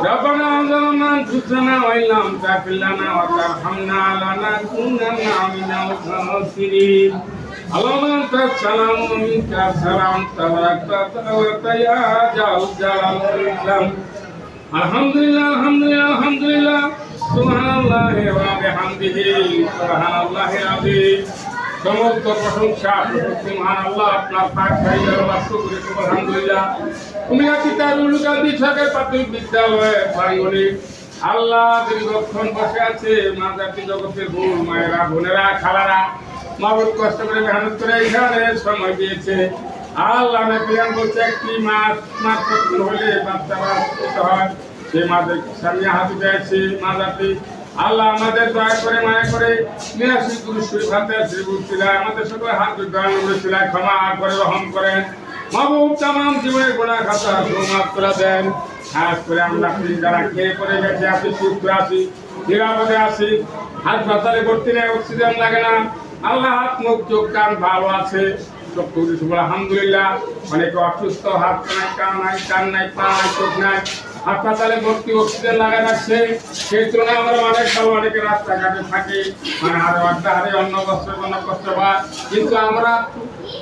ربنا ظلمنا انفسنا وان لم تغفر لنا وترحمنا لنكونن من الخاسرين اللهم انت السلام ومنك السلام تبارك وتعالى يا ذا الجلال والاكرام الحمد لله الحمد لله الحمد لله سبحان الله وبحمده سبحان الله العظيم সমস্ত প্রশংসা মহান আল্লাহ, আপনার পাক খাইয়ার বাস্তব আলহামদুলিল্লাহ। তুমি আছি তার উলুকা বিছাকের প্রাথমিক বিদ্যালয়ে প্রাঙ্গণে আল্লাহ দীর্ঘক্ষণ বসে আছে মা জাতি জগতের বোন মায়েরা, বোনেরা, খালারা। মা বোন কষ্ট করে মেহনত করে এখানে সময় দিয়েছে। আল্লাহ প্রিয়ান বলছে, একটি মাস করতে হলে বাচ্চারা সুস্থ হয়। সে মাদের সামনে হাতে পেয়েছে মা জাতি আল্লাহ আমাদের দয়া করে, মায়া করে নিরাশি শ্রী ভাতে শ্রী বুঝছিলাম আমাদের সকল হাত বিজ্ঞান উড়েছিলাম ক্ষমা করে রহম করেন। মাহবুব তামাম জীবনের গোড়া খাতা মাফ করে দেন। খাস করে আমরা যারা খেয়ে পরে গেছে সুখ করে আসি নিরাপদে আসি হাত পাতালে ভর্তি নেই, অক্সিজেন লাগে না। আল্লাহ হাত, মুখ, চোখ, কান ভালো আছে। আলহামদুলিল্লাহ। অনেকে অসুস্থ, হাত নাই, কান নাই কান নাই, পা নাই, চোখ নাই। হাসপাতালে ভর্তি অক্সিজেন লাগাই রাখছে সেই তুলনায় আমরা অনেক সময় অনেকে রাস্তাঘাটে থাকি। মানে আরও আড্ডা হারে অন্য কষ্ট অন্য কষ্ট পায় কিন্তু আমরা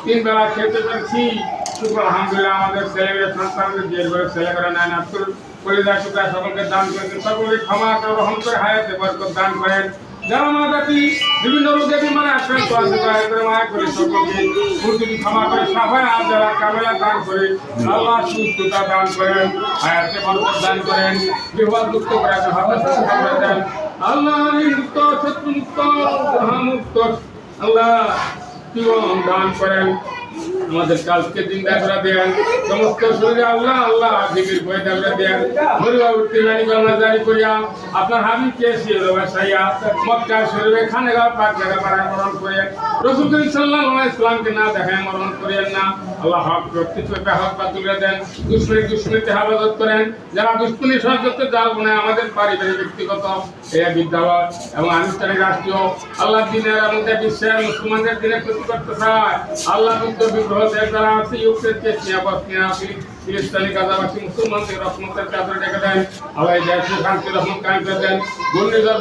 তিন বেলা খেতে পেরেছি। আলহামদুলিল্লাহ আমাদের ছেলে মেয়ে সন্তানদের যেভাবে ছেলেমেয়েরা নাই নাস্তুর পরিবার সুতা সকলকে দান করেছে সকলকে ক্ষমা গ্রহণ করে, হায়াতে বরকত দান করেন। যারা মা জাতি বিভিন্ন রোগে বিমানে আক্রান্ত আছে দয়া করে মায়া করে সকলকে ক্ষমা করে, সাফায় আর যারা কামেলা দান করে আল্লাহ সুস্থতা দান করেন হায়াতে মানুষ দান করেন বিবাদ মুক্ত করে করে দেন। আল্লাহ মুক্ত শত্রু মুক্ত মুক্ত আল্লাহ দান করেন। আমাদের কালকে দিন দেখা দেন, সমস্ত শরীরে আল্লাহ আল্লাহ জিকির বই দেখা দেন। উঠতে নানি গঙ্গা জারি করিয়া আপনার হাবিব কে সিয়ে ব্যবসায়িয়া মক্কা শরীরে খানে গা পাক জায়গা পাড়া মরণ করেন। রসুল সাল্লাল্লাহু ইসলামকে না দেখায় মরণ করেন না। আল্লাহ হক প্রত্যেক হক বা তুলে দেন। দুশ্মনী দুশ্মনীতে হেফাজত করেন। যারা দুশ্মনী সহযোগিতা জাল বনে আমাদের পারিবারিক ব্যক্তিগত এই বিদ্যালয় এবং আনুষ্ঠানিক রাষ্ট্রীয়। আল্লাহ দিনের মধ্যে বিশ্বের মুসলমানদের দিনে ক্ষতি করতে চায়। আল্লাহ যুদ্ধ सर्वदेशगणांसि युक्तस्य स्यापस्यापि বসনিয়া গাজাবাসী মুসলমানদের রহমতের ডেকে দেন, আল্লাহ দেশে শান্তি রহমত কায়েম করে দেন। ঘূর্ণিঝড়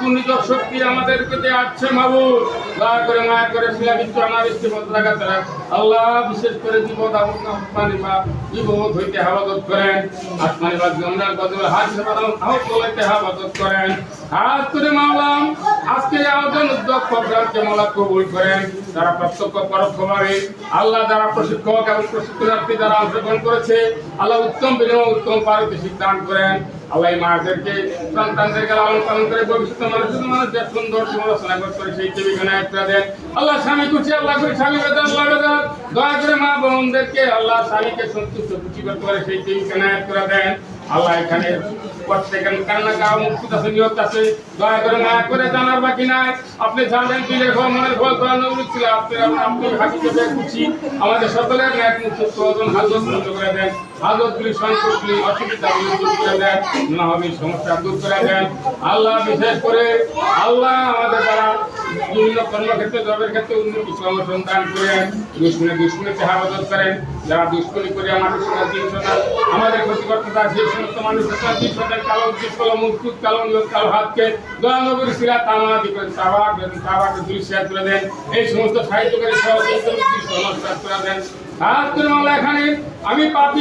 ঘূর্ণিঝড় শক্তি আমাদেরকে যে আসছে দয়া করে মায়া করে রাখ। আল্লাহ বিশেষ করে বিপদ বা বিপদ হইতে হেফাজত করেন। আসমানি বা বদলে হাত হাত তোলাইতে হেফাজত করেন। হাত করে মাওলাম, আজকে আয়োজন উদ্যোগ প্রোগ্রামকে মাওলা কবুল করেন। যারা প্রত্যক্ষ পরোক্ষভাবে, আল্লাহ যারা প্রশিক্ষক এবং প্রশিক্ষণার্থী যারা অংশগ্রহণ করেছে। আল্লাহ উত্তম বিনিময় উত্তম পারিতোষিক দান করেন। আল্লাহ মাদেরকে সন্তানদেরকে লালন পালন করে ভবিষ্যৎ মানুষের মানুষদের সুন্দর সমালোচনা করতে সেই জীবিকা একটা দেন। আল্লাহ স্বামী খুশি, আল্লাহ করে স্বামী বেদান আল্লাহ বেদান দয়া করে মা বোনদেরকে আল্লাহ স্বামীকে সন্তুষ্ট, খুশি পারে সেই জীবিকা নায়ক দেন। আল্লাহ এখানে প্রত্যেকের আছে আছে দয়া করে মায়া করে জানার বাকি নাই। আপনি জানেন ঘর ঘর ছিল আপনি হাকিকতে খুশি, আমাদের সকলের ন্যায় মুক্ত প্রয়োজন, হাজত বন্ধ করে দেন। হাজতগুলি সংকটগুলি দূর করে দেন। নাহবি সমস্যা দূর করে দেন। আল্লাহ, বিশেষ করে আল্লাহ আমাদের দ্বারা বিভিন্ন কর্মক্ষেত্রে জবের ক্ষেত্রে উন্নতি কর্মসন্ধান করেন দুশ্মনে দুশ্মনীতে হেফাজত করেন। যারা দুশ্মনী করে আমাদের সঙ্গে তার সেই সমস্ত মানুষের সঙ্গে কালো কালো হাতকে দয়ানগরী শিলা তামাদি করে তাবাক তাবাকে করে দেন। এই সমস্ত সাহিত্যকারী সহযোগিতা এখানে আমি পাপি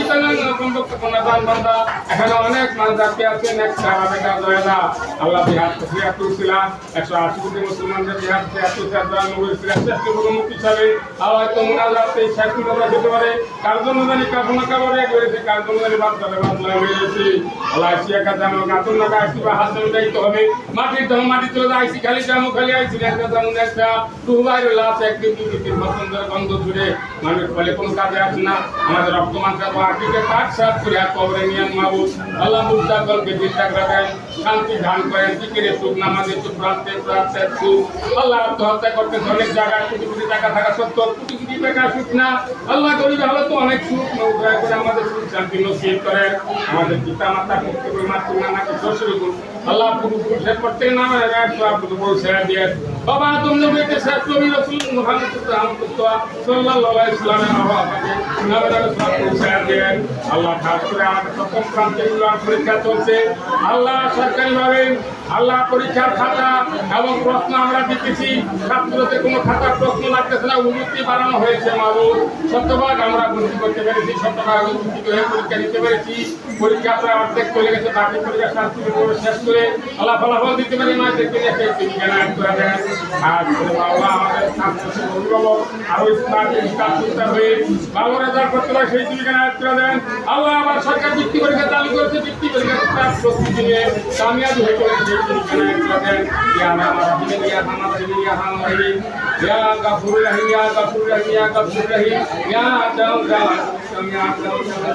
এখানে অনেক আল্লাহ বিহার একশো আশি কোটি মুসলমানদের বিহার মাটির মাটি চলে খালি খালি জুড়ে মানুষ ফলে কোনো কাজে আসে না। আমাদের মাংস আর্টিকে কাঠ সাফ করে কবরে নিয়ে মাবু আল্লাহ মুস্তাকলকে বিশ্বাস রাখেন শান্তি ধান করেন জিকিরে সুখ নামাজে সুখ প্রান্তে প্রান্তে সুখ। আল্লাহ আত্মহত্যা করতে অনেক জায়গায় কোটি কোটি টাকা থাকা সত্ত্বেও কোটি কোটি টাকা সুখ না। আল্লাহ গরিব হলে তো অনেক সুখ দয়া করে আমাদের সুখ শান্তি নসিব করেন। আমাদের পিতা মাতা মুক্তি করে মাতৃ, নানাকে শ্বশুর আল্লাহ পূর্বপুরুষের প্রত্যেক নামে বউ ছেড়ে দিয়ে। বাবা তুমি নবীকে শেষ নবী রাসূল সাল্লাল্লাহু আলাইহি সাল্লামের আল্লাহ আমাদের সপ্তম প্রান্তে পরীক্ষা চলছে আল্লাহ সরকারিভাবে আল্লাহ পরীক্ষার খাতা এবং প্রশ্ন আমরা দিতেছি। ছাত্রদের কোনো খাতার প্রশ্ন লাগতেছে না, উন্নতি বাড়ানো হয়েছে মাবুদ শতভাগ আমরা ভর্তি করতে পেরেছি শতভাগ উন্নতি হয়ে পরীক্ষা দিতে পেরেছি। পরীক্ষা প্রায় অর্ধেক চলে গেছে, বাকি পরীক্ষা শান্তি করে শেষ করে আল্লাহ ফলাফল দিতে পারি না, দেখতে দেখে বিজ্ঞান করে দেন আর আল্লাহ আমাদের ছাত্র অভিভাবক স্মার্ট চিন্তা হয়ে ভালো রেজাল্ট করতে পারে, সেই করে দেন আল্লাহ আমার সরকার বৃত্তি পরীক্ষা চালু করেছে বৃত্তি পরীক্ষা স্টাফ প্রস্তুতি নিয়ে কামিয়াবি হয়ে চলে সেই বিজ্ঞান করে দেন ইয়া আমার রহিম ইয়া আমার রহিম ইয়া আমার রহিম ইয়া গাফুর রহিম ইয়া গাফুর রহিম ইয়া গাফুর রহিম ইয়া দাউদা ইয়া দাউদা